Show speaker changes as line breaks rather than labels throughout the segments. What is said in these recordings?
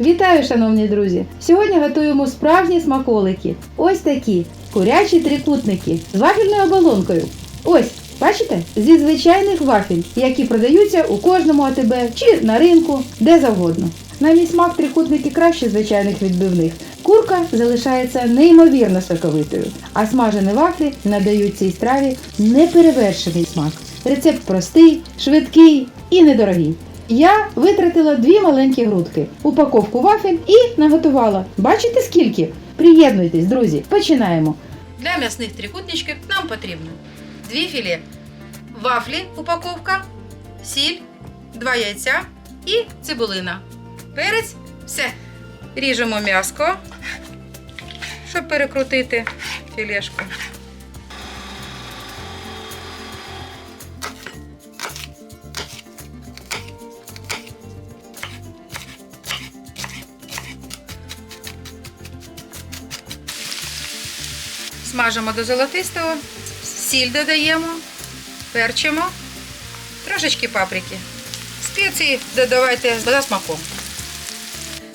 Вітаю, шановні друзі! Сьогодні готуємо справжні смаколики. Ось такі курячі трикутники з вафельною оболонкою. Ось, бачите? Зі звичайних вафель, які продаються у кожному АТБ чи на ринку, де завгодно. На мій смак трикутники краще звичайних відбивних. Курка залишається неймовірно соковитою, а смажені вафлі надають цій страві неперевершений смак. Рецепт простий, швидкий і недорогий. Я витратила дві маленькі грудки, упаковку вафель і наготувала. Бачите скільки? Приєднуйтесь, друзі, починаємо.
Для м'ясних трикутничків нам потрібно дві філе вафлі, упаковка, сіль, два яйця і цибулина. Перець, все. Ріжемо м'яско, щоб перекрутити філешку. Смажимо до золотистого, сіль додаємо, перчимо, трошечки паприки. Спеції додавайте за смаком.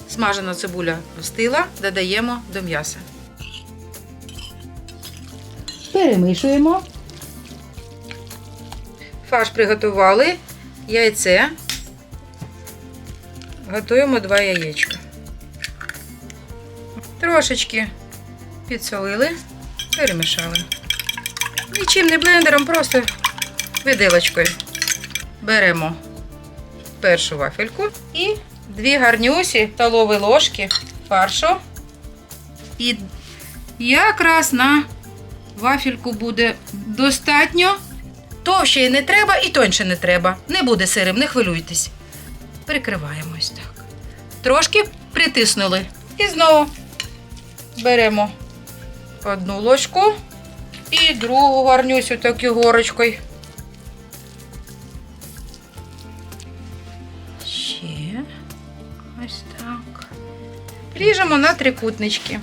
Смажена цибуля остила, додаємо до м'яса.
Перемішуємо.
Фарш приготували, яйце. Готуємо два яєчка. Трошечки підсолили, перемішали. Нічим не блендером, просто виделочкою. Беремо першу вафельку і дві гарнюсі столові ложки фаршу. І якраз на вафельку буде достатньо. Товще не треба і тоньше не треба. Не буде сирим, не хвилюйтесь. Прикриваємо ось так. Трошки притиснули. І знову беремо одну ложку і другу гарнюсь таку горочкою. Ще ось так. Ріжемо на трикутнички.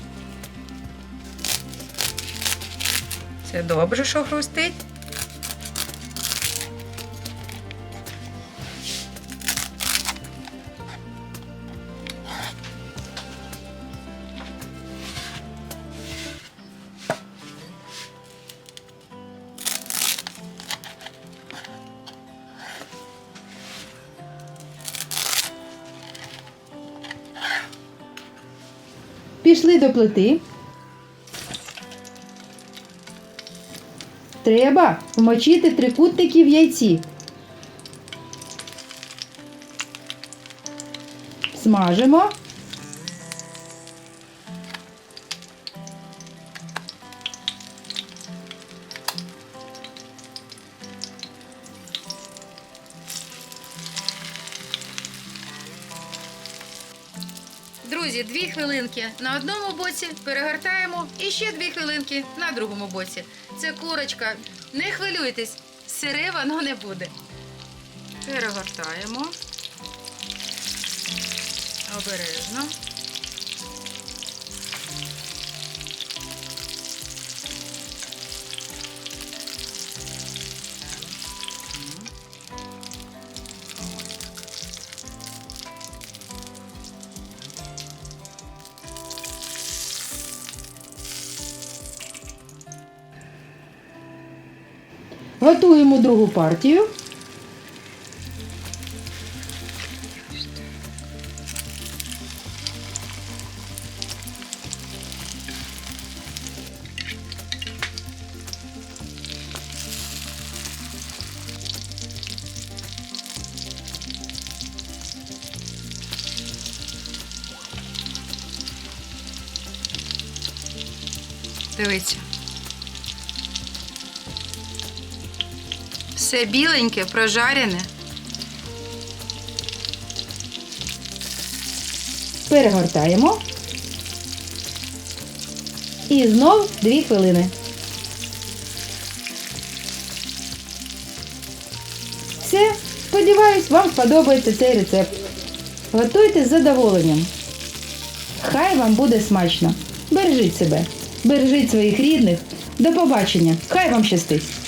Це добре, що хрустить.
Пішли до плити. Треба вмочити трикутники в яйці. Смажимо.
Друзі, дві хвилинки на одному боці перегортаємо і ще дві хвилинки на другому боці. Це курочка. Не хвилюйтесь, сире воно не буде. Перегортаємо. Обережно.
Готуємо другу партію.
Дивіться. Все біленьке, прожарене.
Перегортаємо. І знов 2 хвилини. Все, сподіваюсь, вам сподобається цей рецепт. Готуйте з задоволенням. Хай вам буде смачно. Бережіть себе, бережіть своїх рідних. До побачення. Хай вам щастить!